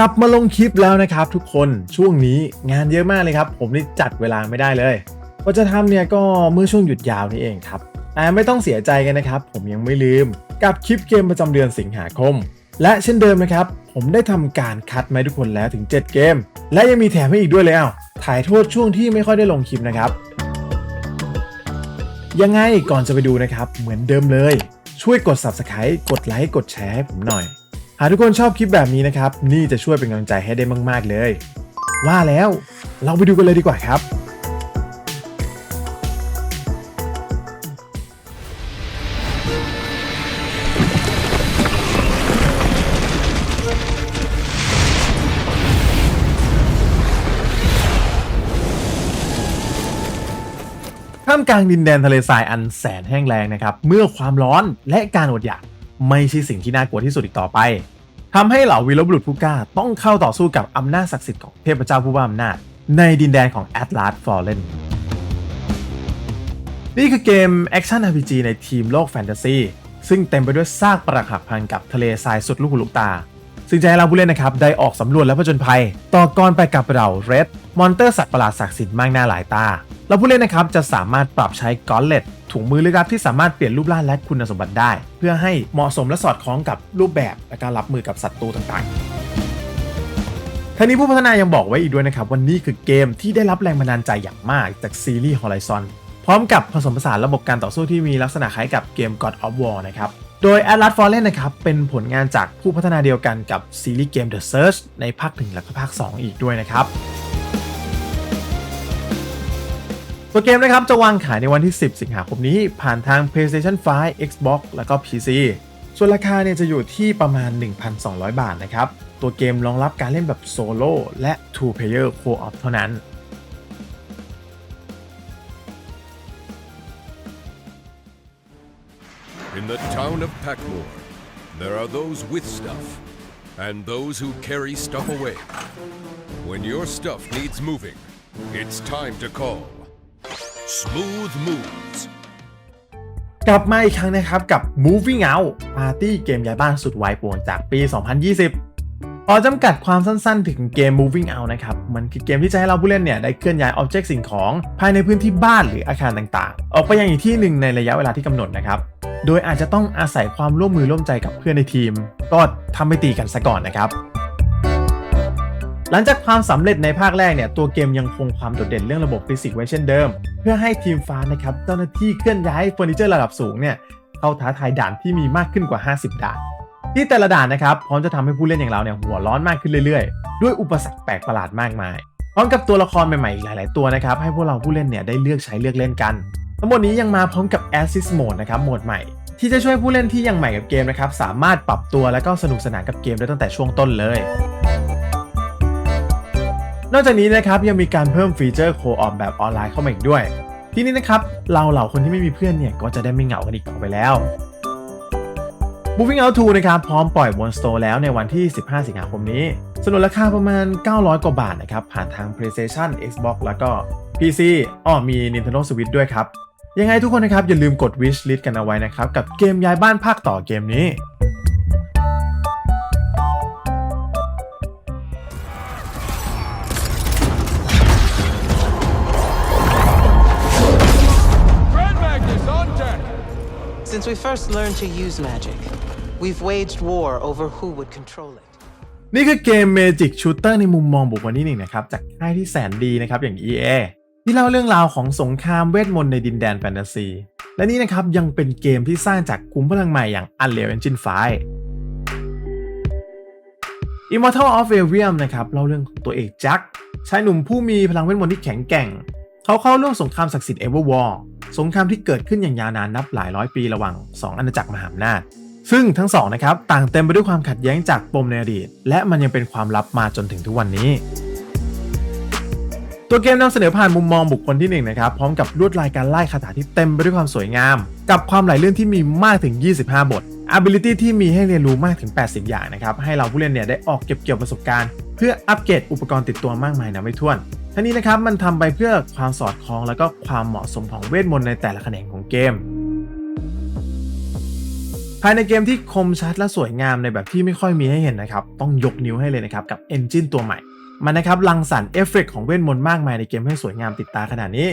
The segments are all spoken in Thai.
กลับมาลงคลิปแล้วนะครับ ทุกคนช่วงนี้งานเยอะมากเลยครับ ผมนี่จัดเวลาไม่ได้เลยว่าจะทำเนี่ยก็เมื่อช่วงหยุดยาวนี่เองครับแต่ไม่ต้องเสียใจกันนะครับ ผมยังไม่ลืมกับคลิปเกมประจำเดือนสิงหาคม และเช่นเดิมนะครับ ผมได้ทำการคัดมาทุกคนแล้วถึง 7 เกม และยังมีแถมให้อีกด้วยเลยอ้าวถ่ายโทษช่วงที่ไม่ค่อยได้ลงคลิปนะครับ ยังไงก่อนจะไปดูนะครับ เหมือนเดิมเลย ช่วยกด subscribe กดไลค์กดแชร์ให้ผมหน่อย หากทุกคนชอบคลิปแบบนี้นะครับ นี่จะช่วยเป็นกำลังใจให้ได้มาก ๆ เลย ว่าแล้วเราไปดูกันเลยดีกว่าครับ ท่ามกลางดินแดนทะเลทรายอันแสนแห้งแล้งนะครับ เมื่อความร้อนและการอดอยาก ไม่ใช่สิ่งที่น่ากลัวที่สุดอีกต่อไปทำให้เหล่าวีรบุรุษผู้กล้าต้องเข้าต่อสู้กับอำนาจศักดิ์สิทธิ์ของเทพเจ้าผู้บ้าอำนาจ ในดินแดนของ Atlas Fallen นี่คือเกมแอคชั่น RPG ในทีมโลกแฟนตาซีซึ่งเต็มไปด้วยซากปรักหักพังกับทะเลทรายสุดลูกหูลูกตา ซึ่งจะให้เราผู้เล่นนะครับ ได้ออกสำรวจและผจญภัย ต่อกรไปกับเราเรดมอนเตอร์สัตว์ประหลาดศักดิ์สิทธิ์มากหน้าหลายตา เราผู้เล่นนะครับจะสามารถปรับใช้กอนเลต ถุงมือลึกลับที่สามารถเปลี่ยนรูปร่างและคุณสมบัติได้ เพื่อให้เหมาะสมและสอดคล้องกับรูปแบบและการรับมือกับศัตรูต่างๆทั้งนี้ผู้พัฒนายังบอกไว้อีกด้วยนะครับว่านี่คือเกมที่ได้รับแรงบันดาลใจอย่างมากจากซีรีส์ Horizon พร้อมกับผสมผสานระบบการต่อสู้ที่มีลักษณะคล้ายกับเกม God of War นะครับโดย Atlas Fallen นะครับ เป็นผลงานจากผู้พัฒนาเดียวกันกับซีรีส์เกม The Search ในภาค 1 และภาค 2 อีกด้วยนะครับ ตัวเกมนะครับจะวางขายในวันที่ 10 สิงหาคมนี้ ผ่านทาง PlayStation 5 Xbox แล้วก็ PC ส่วนราคาเนี่ยจะอยู่ที่ประมาณ 1,200 บาทนะครับ ตัวเกมรองรับการเล่นแบบโซโล่และ Two Player Co-op เท่านั้น In the town of Packmore, there are those with stuff and those who carry stuff away. When your stuff needs moving, it's time to call Smooth Moves. กลับมาอีกครั้งนะครับกับ Moving Out ปาร์ตี้เกมย้ายบ้านสุดวายป่วนจากปี 2020 ขอจำกัดความสั้นๆ ถึงเกม Moving Out นะครับ มันคือเกมที่จะให้เราผู้เล่นเนี่ยได้เคลื่อนย้ายอ็อบเจกต์สิ่งของ ภายในพื้นที่บ้านหรืออาคารต่างๆ ออกไปยังอีกที่หนึ่งในระยะเวลาที่กำหนดนะครับ โดยอาจจะต้องอาศัยความร่วมมือร่วมใจกับเพื่อนในทีม ก็ทำไม่ตีกันซะก่อนนะครับ หลังจากความสำเร็จในภาคแรกเนี่ยตัวเกมยังคงความโดดเด่นเรื่องระบบฟิสิกส์ไว้เช่นเดิม เพื่อให้ทีมฟ้านะครับเจ้าหน้าที่เคลื่อนย้ายเฟอร์นิเจอร์ระดับสูงเนี่ยเข้าท้าทายด่านที่มีมากขึ้นกว่า 50 ด่าน ที่แต่ละด่านนะครับพร้อมจะทำให้ผู้เล่นอย่างเราเนี่ยหัวร้อนมากขึ้นเรื่อยๆ ด้วยอุปสรรคแปลกประหลาดมากมาย พร้อมกับตัวละครใหม่ๆหลาย ๆ ตัวนะครับให้พวกเราผู้เล่นเนี่ยได้เลือกใช้เลือกเล่นกัน ทั้งหมดนี้ยังมาพร้อมกับ Assist Mode นะครับโหมดใหม่ ที่จะช่วยผู้เล่นที่ยังใหม่กับเกมนะครับสามารถปรับตัวและก็สนุกสนานกับเกมได้ตั้งแต่ช่วงต้นเลย นอกจากนี้นะครับยังมีการเพิ่มฟีเจอร์โคออมแบบออนไลน์เข้ามาอีกด้วย ที่นี่นะครับเราเหล่าคนที่ไม่มีเพื่อนเนี่ยก็จะได้ไม่เหงากันอีกต่อไปแล้ว Moving Out 2นะครับพร้อมปล่อยบน Store แล้วในวันที่ 15 สิงหาคมนี้สนุนราคาประมาณ 900 กว่าบาทนะครับผ่านทาง PlayStation Xbox แล้วก็ PC อ้อมี Nintendo Switch ด้วยครับ ยังไงทุกคนนะครับอย่าลืมกด wish list กันเอาไว้นะครับกับเกมย้ายบ้านภาคต่อเกมนี้ Since we first learned to use magic, we've waged war over who would control it. นี่คือเกม Magic Shooter ในมุมมองบุคคลที่หนึ่งนะครับ จากค่ายที่แสนดีนะครับอย่าง EA ที่เล่าเรื่องราวของสงครามเวทมนต์ในดินแดนแฟนตาซี และนี่นะครับยังเป็นเกมที่สร้างจากคุมพลังใหม่อย่าง Unreal Engine 5 Immortal of Arium นะครับเล่าเรื่องของตัวเอกจักชายหนุ่มผู้มีพลังเวทมนต์ที่แข็งแกร่ง เขาเข้าร่วมสงครามศักดิ์สิทธิ์ Everwar สงครามที่เกิดขึ้นอย่างยาวนานนับหลายร้อยปีระหว่าง 2อาณาจักรมหาอำนาจ ซึ่งทั้งสองนะครับต่างเต็มไปด้วยความขัดแย้งจากปมในอดีต และมันยังเป็นความลับมาจนถึงทุกวันนี้ ตัวเกมนำเสนอผ่านมุมมองบุคคลที่1นะครับพร้อมกับลวดลายการไล่คาถาที่เต็มไปด้วยความสวยงาม กับความไหลลื่นที่มีมากถึง 25 บท ability ที่มีให้เรียนรู้มากถึง 80 อย่างนะครับให้เราผู้เล่นเนี่ยได้ออกเก็บเกี่ยวประสบการณ์ เพื่ออัปเกรดอุปกรณ์ติดตัวมากมายนะไม่ถ้วน ทั้งนี้นะครับมันทำไปเพื่อความสอดคล้องแล้วก็ความเหมาะสมของเวทมนต์ในแต่ละแขนงของเกม ภายในเกมที่คมชัดและสวยงามในแบบที่ไม่ค่อยมีให้เห็นนะครับ ต้องยกนิ้วให้เลยนะครับกับเอนจินตัวใหม่ มันนะครับรังสรรค์เอฟเฟกต์ของเวทมนต์มากมายในเกมให้สวยงามติดตาขนาดนี้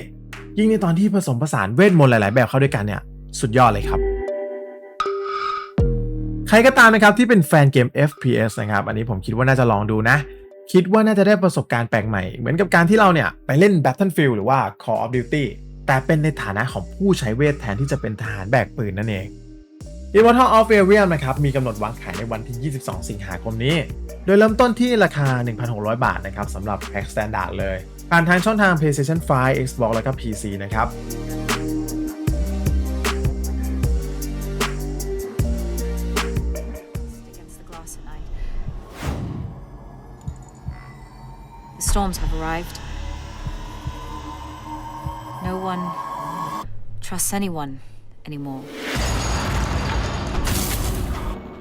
ยิ่งในตอนที่ผสมผสานเวทมนต์หลาย ๆ แบบเข้าด้วยกันเนี่ยสุดยอดเลยครับใครก็ตามนะครับที่เป็นแฟนเกม FPS นะครับ อันนี้ผมคิดว่าน่าจะลองดูนะ คิดว่าน่าจะได้ประสบการณ์แปลกใหม่ เหมือนกับการที่เราเนี่ยไปเล่น Battlefield หรือว่า Call of Duty แต่เป็นในฐานะของผู้ใช้เวทแทนที่จะเป็นทหารแบกปืนนั่นเอง Immortal of Arium นะครับมีกำหนดวางขายในวันที่ 22 สิงหาคมนี้ โดยเริ่มต้นที่ราคา 1,600 บาทนะครับสำหรับแพ็ก Standard เลย ผ่านทางช่องทาง PlayStation 5 Xbox แล้วก็ PC นะครับ storms have arrived. No one trusts anyone anymore.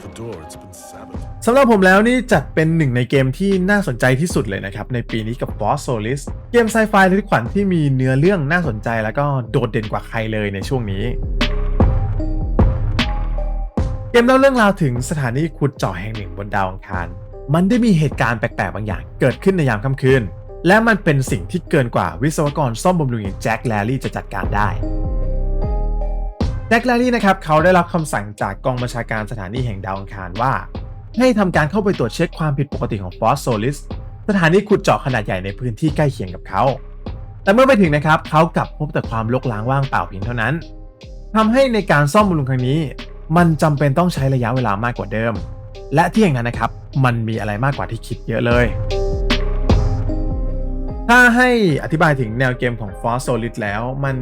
The door, it's been sabotaged. สำหรับผมแล้วนี่จัดเป็นหนึ่งในเกมที่น่าสนใจที่สุดเลยนะครับ ในปีนี้กับ Boss Solis เกมไซไฟระทึกขวัญที่มีเนื้อเรื่องน่าสนใจแล้วก็โดดเด่นกว่าใครเลยในช่วงนี้ เกมเล่าเรื่องราวถึงสถานีขุดเจาะแห่งหนึ่งบนดาวอังคาร มันได้มีเหตุการณ์แปลกๆบางอย่าง เกิดขึ้นในยามค่ำคืน และมันเป็นสิ่งที่เกินกว่าวิศวกรซ่อมบำรุงอย่างแจ็คแลลี่จะจัดการได้แจ็คแลลี่นะครับเขาได้รับคำสั่งจากกองบัญชาการสถานีแห่งดาวอังคารว่า ให้ทำการเข้าไปตรวจเช็คความผิดปกติของฟอสโซลิสสถานีขุดเจาะขนาดใหญ่ในพื้นที่ใกล้เคียงกับเขา แต่เมื่อไปถึงนะครับเขากลับพบแต่ความลกล้างว่างเปล่าเพียงเท่านั้นทำให้ในการซ่อมบำรุงครั้งนี้ มันจำเป็นต้องใช้ระยะเวลามากกว่าเดิม และที่อย่างนั้นนะครับ มันมีอะไรมากกว่าที่คิดเยอะเลย ถ้าให้อธิบายถึงแนวเกมของ f o r Solid แล้วมัน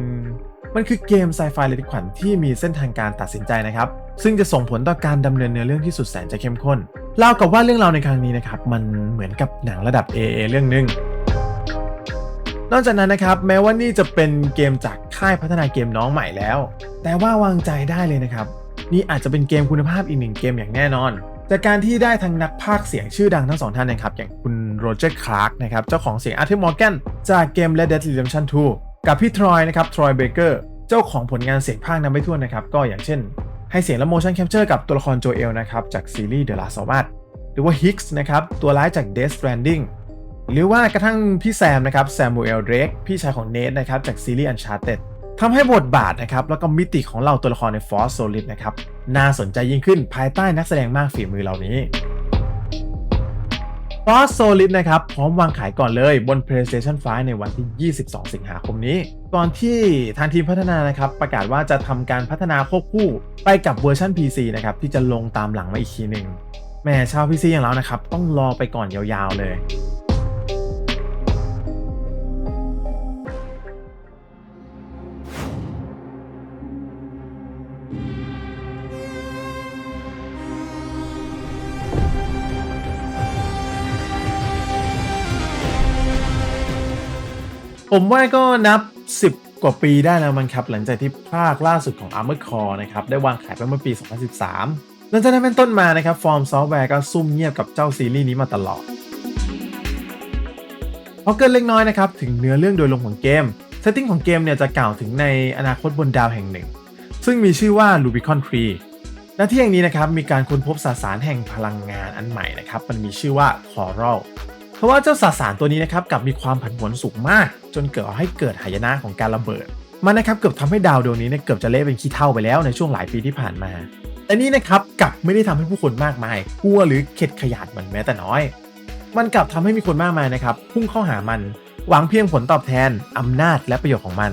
มันคือเกมไซไฟระทึกขวัญที่มีเส้นทางการตัดสินใจนะครับ ซึ่งจะส่งผลต่อการดำเนินเนื้อเรื่องที่สุดแสนจะเข้มข้นเล่ากับว่าเรื่องราวในครั้งนี้นะครับ มันเหมือนกับหนังระดับ AA เรื่องหนึ่งนอกจากนั้นนะครับ แม้ว่านี่จะเป็นเกมจากค่ายพัฒนาเกมน้องใหม่แล้ว แต่ว่าวางใจได้เลยนะครับ นี่อาจจะเป็นเกมคุณภาพอีกหนึ่งเกมอย่างแน่นอน จากการที่ได้ทั้งนักพากเสียงชื่อดังทั้งสองท่านนะครับ อย่างคุณโรเจอร์คลาร์กนะครับเจ้าของเสียงอาร์เธอร์มอร์แกนจากเกม Red Dead Redemption 2 กับพี่ทรอยนะครับทรอยเบเกอร์เจ้าของผลงานเสียงพากนำไปทั่วนะครับ ก็อย่างเช่น ให้เสียงและ motion capture กับตัวละครโจเอลนะครับจากซีรีส์ The Last of Us หรือว่าฮิกส์นะครับตัวร้ายจาก Death Stranding หรือว่ากระทั่งพี่แซมนะครับแซมมูเอลเดรกพี่ชายของเนทนะครับจากซีรีส์ Uncharted ทำให้บทบาทนะครับแล้วก็มิติของเราตัวละครใน Force Solid นะครับน่าสนใจยิ่งขึ้นภายใต้นักแสดงมากฝีมือเหล่านี้ Force Solid นะครับพร้อมวางขายก่อนเลยบน PlayStation 5 ในวันที่ 22 สิงหาคมนี้ ก่อนที่ทางทีมพัฒนานะครับประกาศว่าจะทำการพัฒนาควบคู่ไปกับเวอร์ชัน PC นะครับที่จะลงตามหลังมาอีกทีหนึ่งแหม่ชาว PC อย่างเรานะครับต้องรอไปก่อนยาวๆเลย ผมว่าก็นับ 10 กว่าปีได้แล้วมั้งครับ หลังจากที่ภาคล่าสุดของ Armor Core นะครับได้วางขายไปเมื่อปี 2013 หลังจากนั้นเป็นต้นมานะครับฟอร์มซอฟต์แวร์ก็ซุ่มเงียบกับเจ้าซีรีส์นี้มาตลอดพอเกินเล็กน้อยนะครับถึงเนื้อเรื่องโดยรวมของเกมเซตติ้งของเกมเนี่ยจะกล่าวถึงในอนาคตบนดาวแห่งหนึ่ง ซึ่งมีชื่อว่า Rubicon Tree ณที่แห่งนี้นะครับมีการค้นพบสสารแห่งพลังงานอันใหม่นะครับมันมีชื่อว่า Coral ราะว่าเจ้าสสารตัวนี้นะครับกลับมีความผันผวนสูงมาก จนเกิดให้เกิดหายนะของการระเบิด มันนะครับเกือบทำให้ดาวดวงนี้เนี่ยเกือบจะเละเป็นขี้เท่าไปแล้วในช่วงหลายปีที่ผ่านมา แต่นี่นะครับกลับไม่ได้ทำให้ผู้คนมากมายกลัวหรือเข็ดขยาดมือนแม้แต่น้อย มันกลับทำให้มีคนมากมายนะครับพุ่งเข้าหามัน หวังเพียงผลตอบแทนอำนาจและประโยชน์ของมัน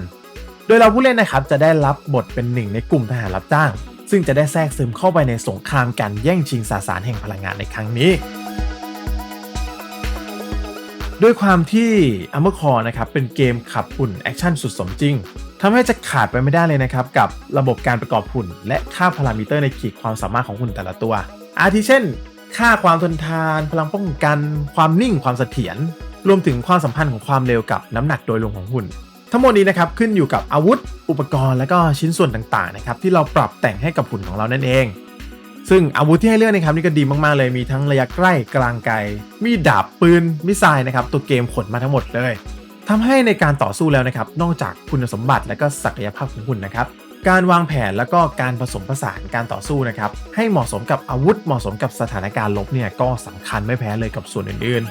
โดยเราผู้เล่นนะครับจะได้รับบทเป็นหนึ่งในกลุ่มทหารรับจ้าง ซึ่งจะได้แทรกซึมเข้าไปในสงครามการแย่งชิงสสารแห่งพลังงานในครั้งนี้ ด้วยความที่ Armor Core นะครับเป็นเกมขับหุ่นแอคชั่นสุดสมจริงทำให้จะขาดไปไม่ได้เลยนะครับ กับระบบการประกอบหุ่น และค่าพารามิเตอร์ในขีดความสามารถของหุ่นแต่ละตัว อาทิเช่น ค่าความทนทาน พลังป้องกัน ความนิ่งความเสถียรรวมถึงความสัมพันธ์ของความเร็วกับน้ำหนักโดยรวมของหุ่น ทั้งหมดนี้นะครับขึ้นอยู่กับอาวุธ อุปกรณ์และก็ชิ้นส่วนต่างๆนะครับที่เราปรับแต่งให้กับหุ่นของเรานั่นเอง ซึ่งอาวุธที่ให้เลือกนะครับนี่ก็ดีมากๆเลยมีทั้งระยะใกล้กลางไกล มีดาบปืนมิสไซล์นะครับตัวเกมขนมาทั้งหมดเลยทำให้ในการต่อสู้แล้วนะครับนอกจากคุณสมบัติและก็ศักยภาพของหุ่นนะครับการวางแผนแล้วก็การผสมผสานการต่อสู้นะครับให้เหมาะสมกับอาวุธเหมาะสมกับสถานการณ์ลบเนี่ยก็สำคัญไม่แพ้เลยกับส่วนอื่นๆ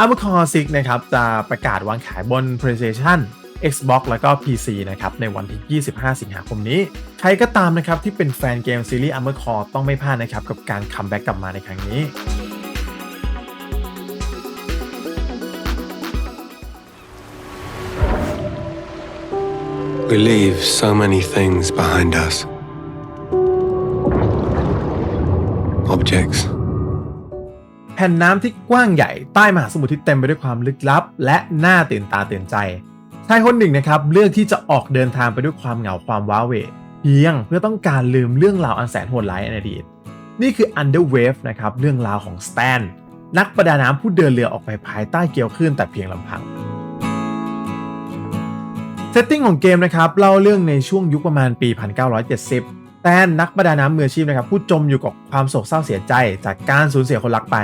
a r m o r Core 6นะครับจะประกาศวางขายบน PlayStation Xbox แล้วก็ PC นะครับในวันที่ 25 สิงหาคมนี้ ใครก็ตามนะครับที่เป็นแฟนเกมซีรีส์ Armor Core ต้องไม่พลาดนะครับกับการคัมแบ็กกลับมาในครั้งนี้ We leave so many things behind us. Objects, แผ่นน้ำที่กว้างใหญ่ใต้มหาสมุทรที่เต็มไปด้วยความลึกลับ และน่าตื่นตาตื่นใจ ชายคนหนึ่งนะครับเลือกที่จะออกเดินทางไปด้วยความเหงาความว้าเหวเพียงเพื่อต้องการลืมเรื่องราวอันแสนโหดร้ายในอดีตนี่คือ Underwave นะครับเรื่องราวของสแตนนักประดาน้ำผู้เดินเรือออกไปภายใต้เกลียวคลื่นแต่เพียงลำพังเซตติ้งของเกมนะครับเล่าเรื่องในช่วงยุคประมาณปี 1970 แต่นักประดาน้ำมืออาชีพนะครับผู้จมอยู่กับความโศกเศร้าเสียใจจากการสูญเสียคนรักไป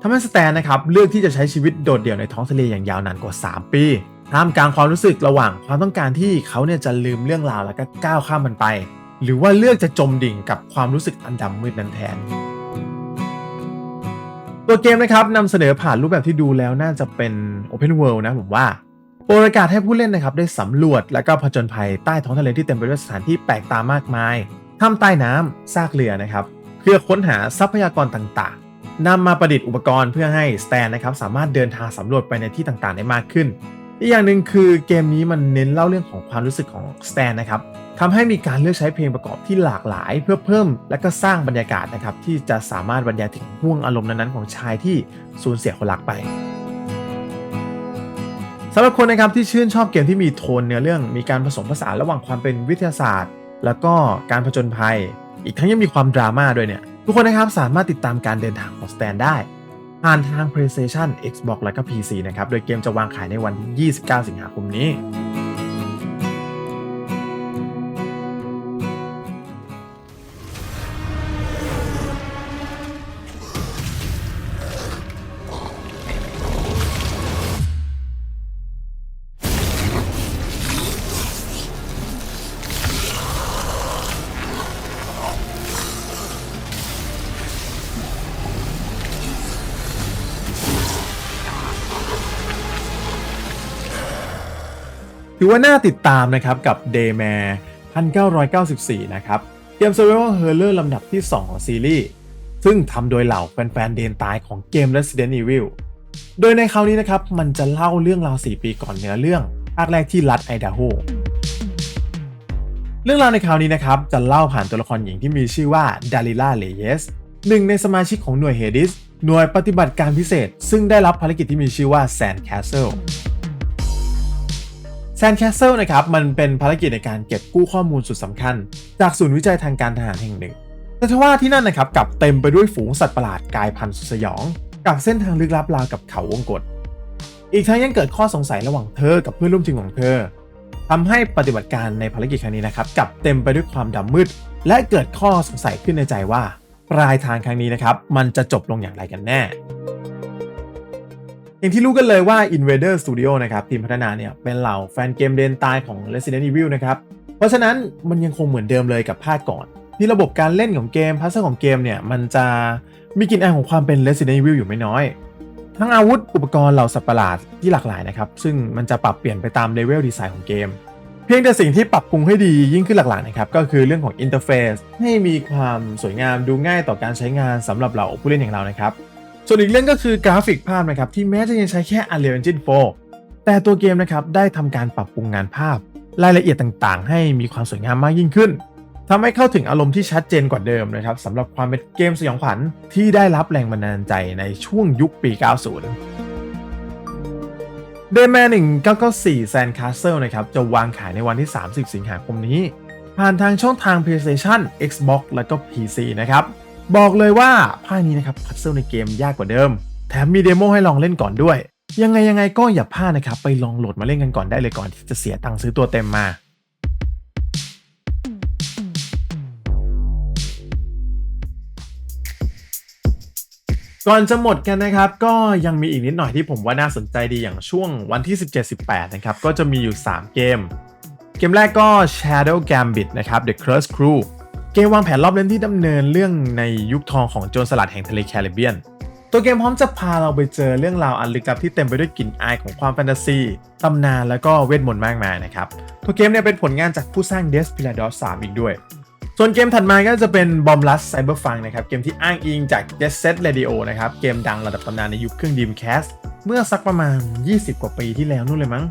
ทำให้สแตนนะครับเลือกที่จะใช้ชีวิตโดดเดี่ยวในท้องทะเลอย่างยาวนานกว่า 3 ปี ท่ามกลางความรู้สึกระหว่างความต้องการที่เขาเนี่ยจะลืมเรื่องราวแล้วก็ก้าวข้ามมันไป หรือว่าเลือกจะจมดิ่งกับความรู้สึกอันดำมืดนั้นแทน ตัวเกมนะครับนำเสนอผ่านรูปแบบที่ดูแล้วน่าจะเป็น Open World นะผมว่าโปรดกาศให้ผู้เล่นนะครับได้สำรวจและก็ผจญภัยใต้ท้องทะเลที่เต็มไปด้วยสถานที่แปลกตามากมายถ้ำใต้น้ำซากเรือนะครับ เพื่อค้นหาทรัพยากรต่างๆนำมาประดิษฐ์อุปกรณ์เพื่อให้สแตนนะครับสามารถเดินทางสำรวจไปในที่ต่างๆได้มากขึ้น อีกอย่างหนึ่งคือเกมนี้มันเน้นเล่าเรื่องของความรู้สึกของสแตนนะครับทำให้มีการเลือกใช้เพลงประกอบที่หลากหลาย เพื่อเพิ่มและก็สร้างบรรยากาศนะครับที่จะสามารถบรรยายถึงห่วงอารมณ์นั้นๆของชายที่สูญเสียคนรักไปสำหรับคนนะครับที่ชื่นชอบเกมที่มีโทนเนื้อเรื่องมีการผสมผสานระหว่างความเป็นวิทยาศาสตร์ แล้วก็การผจญภัย อีกทั้งยังมีความดราม่าด้วยเนี่ยทุกคนนะครับสามารถติดตามการเดินทางของสแตนได้ ผ่านทาง PlayStation Xbox และก็ PC นะครับ โดยเกมจะวางขายในวันที่ 29 สิงหาคมนี้ ถือว่าน่าติดตามนะครับกับ Daymare 1994 นะครับเกม Survival Horror ลำดับที่ 2 ของซีรีส์ ซึ่งทำโดยเหล่าแฟนๆเดนตายของเกม Resident Evil โดยในคราวนี้นะครับ มันจะเล่าเรื่องราว 4 ปีก่อนเนื้อเรื่องภาคแรกที่รัฐไอดาโฮเรื่องราวในคราวนี้นะครับ จะเล่าผ่านตัวละครหญิงที่มีชื่อว่าดาริล่าเลเยสหนึ่งในสมาชิกของหน่วยเฮดิสหน่วยปฏิบัติการพิเศษ ซึ่งได้รับภารกิจที่มีชื่อว่าแซนแคสเซิล แซนแคสเซิลนะครับมันเป็นภารกิจในการเก็บกู้ข้อมูลสุดสำคัญ จากศูนย์วิจัยทางการทหารแห่งหนึ่ง แต่ทว่าที่นั่นนะครับกลับเต็มไปด้วยฝูงสัตว์ประหลาดกายพันธุ์สุดสยอง กับเส้นทางลึกลับราวกับเขาวงกฏอีกทั้งยังเกิดข้อสงสัยระหว่างเธอกับเพื่อนร่วมทีมของเธอทำให้ปฏิบัติการในภารกิจครั้งนี้นะครับกลับเต็มไปด้วยความดำมืด และเกิดข้อสงสัยขึ้นในใจว่าปลายทางครั้งนี้นะครับมันจะจบลงอย่างไรกันแน่ อย่างที่รู้กันเลยว่า Invader Studio นะครับทีมพัฒนาเนี่ยเป็นเหล่าแฟนเกมเดนตายของ Resident Evil นะครับ เพราะฉะนั้นมันยังคงเหมือนเดิมเลยกับภาคก่อน ที่ระบบการเล่นของเกมพัซเซิลของเกมเนี่ยมันจะมีกลิ่นอายของความเป็น Resident Evil อยู่ไม่น้อย ทั้งอาวุธอุปกรณ์เหล่าสัตว์ประหลาดที่หลากหลายนะครับซึ่งมันจะปรับเปลี่ยนไปตามเลเวลดีไซน์ของเกม เพียงแต่สิ่งที่ปรับปรุงให้ดียิ่งขึ้นหลักๆนะครับก็คือเรื่องของอินเทอร์เฟซให้มีความสวยงามดูง่ายต่อการใช้งานสำหรับเราผู้เล่นอย่างเรานะครับ ส่วนอีกเรื่องก็คือกราฟิกภาพนะครับที่แม้จะยังใช้แค่ Unreal Engine 4 แต่ตัวเกมนะครับได้ทำการปรับปรุงงานภาพ รายละเอียดต่างๆ ให้มีความสวยงามมากยิ่งขึ้นทำให้เข้าถึงอารมณ์ที่ชัดเจนกว่าเดิมนะครับสำหรับความเป็นเกมสยองขวัญที่ได้รับแรงบันดาลใจในช่วงยุคปี 90เด m แมน1994 Sandcastle นะครับจะวางขายในวันที่ 30 สิงหาคมนี้ ผ่านทางช่องทาง PlayStation Xbox และก็ PC นะครับ บอกเลยว่าภาคนี้นะครับพัซเซิลในเกมยากกว่าเดิม แถมมีเดโมให้ลองเล่นก่อนด้วย ยังไงยังไงก็อย่าพลาดนะครับ ไปลองโหลดมาเล่นกันก่อนได้เลยก่อนที่จะเสียตังค์ซื้อตัวเต็มมาก่อนจะหมดกันนะครับก็ยังมีอีกนิดหน่อยที่ผมว่าน่าสนใจดีอย่างช่วงวันที่ 17-18 นะครับ ก็จะมีอยู่ 3 เกม เกมแรกก็ Shadow Gambit นะครับ The Curse Crew กมวางแผนรอบเล่นที่ดำเนินเรื่องในยุคทองของโจรสลัดแห่งทะเลแคริบเบียน ตัวเกมพร้อมจะพาเราไปเจอเรื่องราวอันลึกลับที่เต็มไปด้วยกลิ่นอายของความแฟนตาซีตำนานแล้วก็เวทมนต์มากมายนะครับ ตัวเกมเนี่ยเป็นผลงานจากผู้สร้าง Desperados 3 อีกด้วย ส่วนเกมถัดมาก็จะเป็น Bomb Lust Cyberpunk นะครับ เกมที่อ้างอิงจาก Jet Set Radio นะครับ เกมดังระดับตำนานในยุคเครื่อง Dreamcast เมื่อสักประมาณ 20 กว่าปีที่แล้วนู่นเลยมั้ง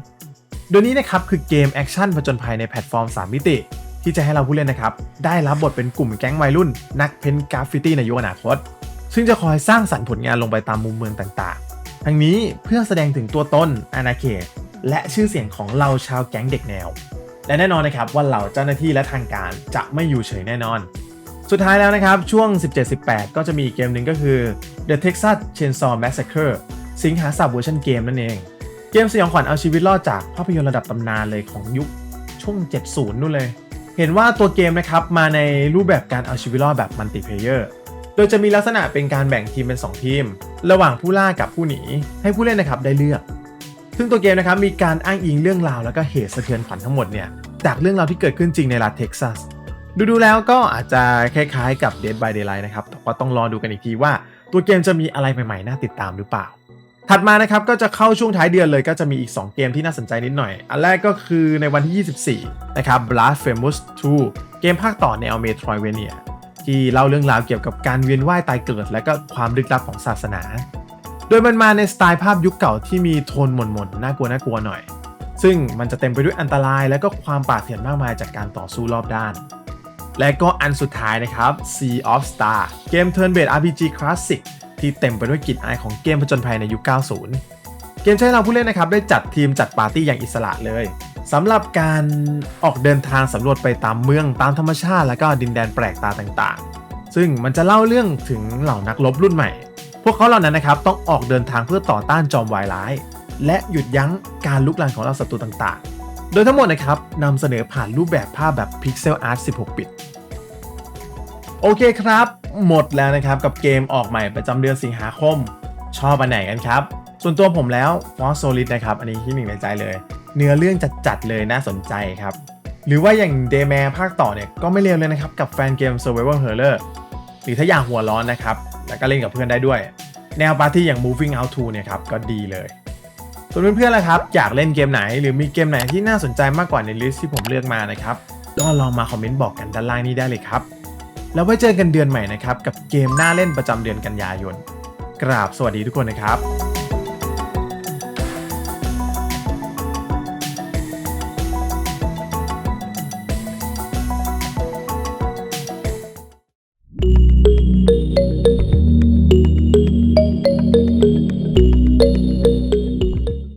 โดยนี้นะครับคือเกมแอคชั่นผจญภัยในแพลตฟอร์ม 3 มิติ ที่จะให้เราผู้เล่นนะครับ ได้รับบทเป็นกลุ่มแก๊งวัยรุ่น นักเพ้นท์กราฟฟิตี้ในยุคอนาคต ซึ่งจะคอยสร้างสรรค์ผลงานลงไปตามมุมเมืองต่างๆ ทั้งนี้เพื่อแสดงถึงตัวตนอาณาเขต และชื่อเสียงของเราชาวแก๊งเด็กแนว และแน่นอนนะครับว่าเหล่าเจ้าหน้าที่และทางการจะไม่อยู่เฉยแน่นอน สุดท้ายแล้วนะครับช่วง 17-18 ก็จะมีอีกเกมหนึ่งก็คือ The Texas Chainsaw Massacre สิงหาสับเวอร์ชันเกมนั่นเอง เกมสยองขวัญเอาชีวิตรอดจากภาพยนตร์ระดับตำนานเลยของยุคช่วง 70 นู่นเลย เห็นว่าตัวเกมนะครับมาในรูปแบบการเอาชีวิตรอดแบบมัลติเพเยอร์โดยจะมีลักษณะเป็นการแบ่งทีมเป็น 2 ทีม ระหว่างผู้ล่ากับผู้หนี ให้ผู้เล่นนะครับได้เลือก ซึ่งตัวเกมนะครับมีการอ้างอิงเรื่องราวแล้วก็เหตุสะเทือนขวัญทั้งหมดเนี่ยจากเรื่องราวที่เกิดขึ้นจริงในรัฐเท็กซัสดูดูแล้วก็อาจจะคล้ายๆกับ Dead by Daylight นะครับแต่ว่าต้องรอดูกันอีกทีว่า ตัวเกมจะมีอะไรใหม่ๆ น่าติดตามหรือเปล่า ถัดมานะครับก็จะเข้าช่วงท้ายเดือนเลยก็จะมีอีก 2 เกมที่น่าสนใจนิดหน่อย อันแรกก็คือในวันที่ 24 นะครับ Blasphemous 2 เกมภาคต่อแนว Metroidvania ที่เล่าเรื่องราวเกี่ยวกับการเวียนว่ายตายเกิด และก็ความลึกลับของศาสนา โดยมันมาในสไตล์ภาพยุคเก่าที่มีโทนหม่นๆ น่ากลัวน่ากลัวหน่อย ซึ่งมันจะเต็มไปด้วยอันตราย และก็ความป่าเถื่อนมากมายจากการต่อสู้รอบด้าน และก็อันสุดท้ายนะครับ Sea of Star เกม Turn Based RPG Classic ที่เต็มไปด้วยกลิ่นอายของเกมผจญภัยในยุค 90 เกมใช้เราผู้เล่นนะครับได้จัดทีมจัดปาร์ตี้อย่างอิสระเลยสำหรับการออกเดินทางสำรวจไปตามเมืองตามธรรมชาติ และก็ดินแดนแปลกตาต่างๆ ซึ่งมันจะเล่าเรื่องถึงเหล่านักรบรุ่นใหม่ พวกเขาเหล่านั้นนะครับต้องออกเดินทางเพื่อต่อต้านจอมวายร้าย และหยุดยั้งการลุกลามของเหล่าศัตรูต่างๆ โดยทั้งหมดนะครับนำเสนอผ่านรูปแบบภาพแบบ Pixel Art 16 บิต โอเคครับ หมดแล้วนะครับกับเกมออกใหม่ประจำเดือนสิงหาคม ชอบอันไหนกันครับ ส่วนตัวผมแล้ว f o r s o l i d นะครับ อันนี้ที่หนึ่งในใจเลย เนื้อเรื่องจัดๆเลยน่าสนใจครับ หรือว่าอย่าง d a y m a r ภาคต่อเนี่ยก็ไม่เลวเลยนะครับ กับแฟนเกม Survival Horror หรือถ้าอยากหัวร้อนนะครับ แล้วก็เล่นกับเพื่อนได้ด้วย แนวปาร์ตี้อย่าง Moving Out 2เนี่ยครับก็ดีเลย ส่วนเพื่อนๆล่ะครับอยากเล่นเกมไหน หรือมีเกมไหนที่น่าสนใจมากกว่าในลิสต์ที่ผมเลือกมานะครับก็ลองมาคอมเมนต์บอกกันด้านล่างนี้ได้เลยครับ แล้วไว้เจอกันเดือนใหม่นะครับ กับเกมหน้าเล่นประจำเดือนกันยายน กราบสวัสดีทุกคนนะครับ